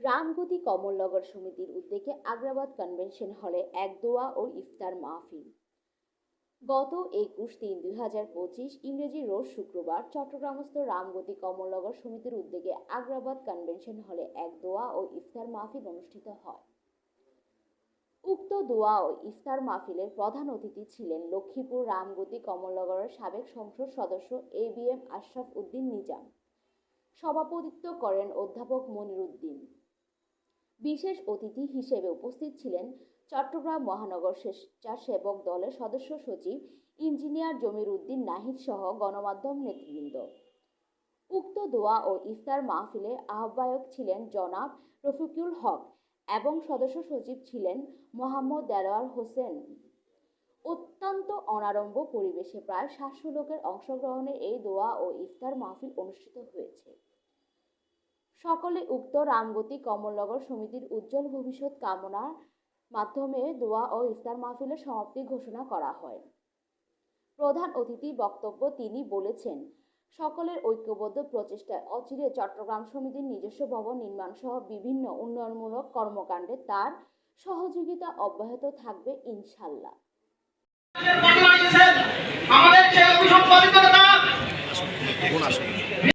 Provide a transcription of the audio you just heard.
রামগতি কমলনগর সমিতির উদ্যোগে আগ্রাবাদ কনভেনশন হলে এক দোয়া ও ইফতার মাহফিল। গত একুশ তিন দুই হাজার পঁচিশ ইংরেজি রোজ শুক্রবার চট্টগ্রামস্থ রামগতি কমলনগর সমিতির উদ্যোগে আগ্রাবাদ কনভেনশন হলে এক দোয়া ও ইফতার মাহফিল অনুষ্ঠিত হয়। উক্ত দোয়া ও ইফতার মাহফিলের প্রধান অতিথি ছিলেন লক্ষ্মীপুর রামগতি কমলনগরের সাবেক সংসদ সদস্য A B M Ashraf Uddin Nizam. সভাপতিত্ব করেন অধ্যাপক মনিরুদ্দিন। বিশেষ অতিথি হিসেবে উপস্থিত ছিলেন চট্টগ্রাম মহানগর স্বেচ্ছাসেবক দলের সদস্য সচিব ইঞ্জিনিয়ার জমির উদ্দিন নাহিদ সহ গণমাধ্যম নেতৃবৃন্দ। উক্ত দোয়া ও ইফতার মাহফিলে আহ্বায়ক ছিলেন জনাব রফিকুল হক এবং সদস্য সচিব ছিলেন মোহাম্মদ দেলোয়ার হোসেন। অত্যন্ত অনারম্ভ পরিবেশে প্রায় সাতশো লোকের অংশগ্রহণে এই দোয়া ও ইফতার মাহফিল অনুষ্ঠিত হয়েছে। সকলে উক্ত রামগতি কমলনগর সমিতির উজ্জ্বল ভবিষ্যৎ কামনার মাধ্যমে দোয়া ও ইফতার মাহফিলের সমাপ্তি ঘোষণা করা হয়। প্রধান অতিথি বক্তব্য তিনি বলেছেন, সকলের ঐক্যবদ্ধ প্রচেষ্টায় অচিরে চট্টগ্রাম সমিতির নিজস্ব ভবন নির্মাণ সহ বিভিন্ন উন্নয়নমূলক কর্মকাণ্ডে তার সহযোগিতা অব্যাহত থাকবে ইনশাল্লাহ আমাদের